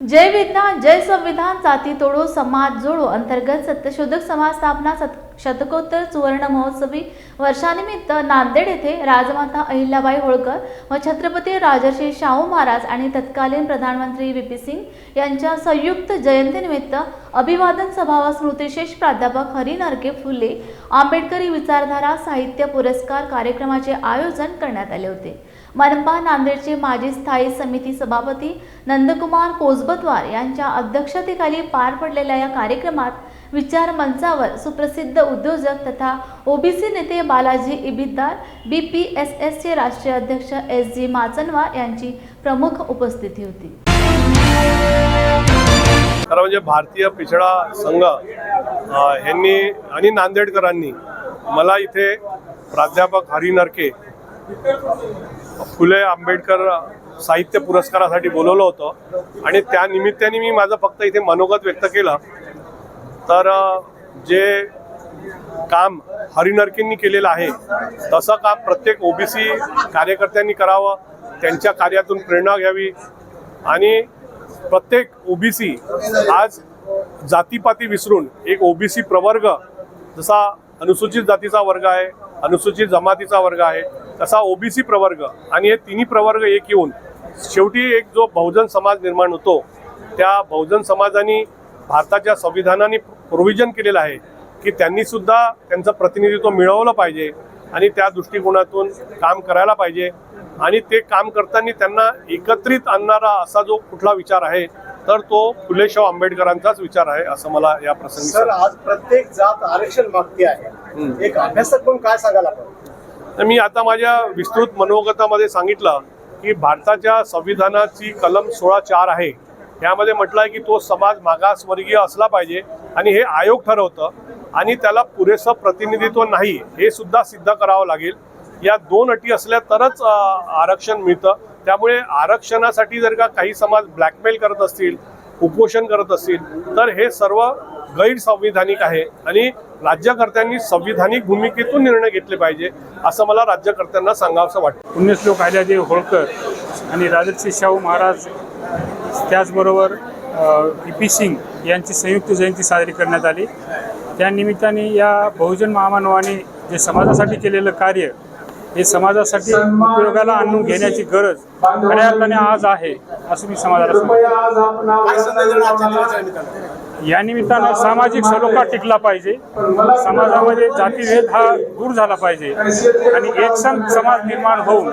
जय विज्ञान जय संविधान जाती तोडो समाज जोडो अंतर्गत सत्यशोधक समाज स्थापना सत शतकोत्तर सुवर्ण महोत्सवी वर्षानिमित्त नांदेड येथे राजमाता अहिल्याबाई होळकर व छत्रपती राजर्षी शाहू महाराज आणि तत्कालीन प्रधानमंत्री व्ही पी सिंग यांच्या संयुक्त जयंतीनिमित्त अभिवादन सभा व स्मृतिशेष प्राध्यापक हरी नरके फुले आंबेडकरी विचारधारा साहित्य पुरस्कार कार्यक्रमाचे आयोजन करण्यात आले होते. मनपा नांदेडचे माजी स्थायी समिती सभापती नंदकुमार कोसबतवार यांच्या अध्यक्षतेखाली पार पडलेल्या या कार्यक्रमात विचार मंचावर सुप्रसिद्ध उद्योजक तथा ओबीसी नेते Balaji Ibiddar B P S एसचे राष्ट्रीय अध्यक्ष एस जी माचनवार यांची प्रमुख उपस्थिती होती. खरं म्हणजे भारतीय पिछडा संघ यांनी आणि नांदेडकरांनी मला इथे प्राध्यापक हरी नरके फुले आंबेडकर साहित्य पुरस्कारासाठी बोलवलं होतं. आणि त्या निमित्ताने मी माझं फक्त इथे मनोगत व्यक्त केलं. तर जे काम हरिनरकेंनी केलेलं आहे तसं काम प्रत्येक ओबीसी कार्यकर्त्यांनी करावं त्यांच्या कार्यातून प्रेरणा घ्यावी. आणि प्रत्येक ओबीसी आज जातीपाती विसरून एक ओबीसी प्रवर्ग जसा अनुसूचित जातीचा वर्ग आहे अनुसूचित जमातीचा वर्ग आहे तसा ओबीसी प्रवर्ग आणि हे तिन्ही प्रवर्ग एक येऊन शेवटी एक जो बहुजन समाज निर्माण होतो त्या बहुजन समाजाने भारताच्या संविधानाने प्रोव्हिजन केलेलं आहे की त्यांनी सुद्धा त्यांचं प्रतिनिधित्व मिळवलं पाहिजे आणि त्या दृष्टिकोनातून काम करायला पाहिजे. आणि ते काम करताना त्यांना एकत्रित आणणारा असा जो कुठला विचार आहे तर तो फुले शाहू आंबेडकरांचाच विचार आहे असं मला या प्रसंगी सर आज प्रत्येक जात आरक्षण मागते आहे. एक अभ्यासक म्हणून काय सांगाल आपण? तर मी आता माझ्या विस्तृत मनोगतामध्ये सांगितलं की भारताच्या संविधानाची कलम सोळा चार आहे. यामध्ये म्हटलं आहे की तो समाज मागासवर्गीय असला पाहिजे आणि हे आयोग ठरवतं आणि त्याला पुरेसं प्रतिनिधित्व नाही हे सुद्धा सिद्ध करावं लागेल. या दोन अटी असल्या तरच आरक्षण मिळतं. त्यामुळे आरक्षणासाठी जर का काही समाज ब्लॅकमेल करत असतील उपोषण करत असतील तर हे सर्व गैरसंविधानिक आहे. आणि राज्यकर्त्यांनी संविधानिक भूमिकेतून निर्णय घेतले पाहिजे असं मला राज्यकर्त्यांना सांगावंसं वाटतं. पुण्यश्लोक अहिल्यादेवी होळकर आणि राजर्षी शाहू महाराज त्याचबरोबर व्ही पी सिंग यांची संयुक्त जयंती साजरी करण्यात आली. त्यानिमित्ताने या बहुजन महामानवाने जे समाजासाठी केलेलं कार्य हे समाजासाठी उपयोगाला आणून घेण्याची गरज खऱ्या अर्थाने आज आहे असं मी समाजाला सांगतो? या निमित्तानं सामाजिक सलोखा टिकला पाहिजे. समाजामध्ये जातीभेद हा दूर झाला पाहिजे. आणि एक सम समाज निर्माण होऊन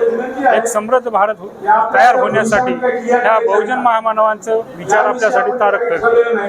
एक समृद्ध भारत हो- तयार होण्यासाठी ह्या बहुजन महामानवांचं विचार आपल्यासाठी तारक ठरते.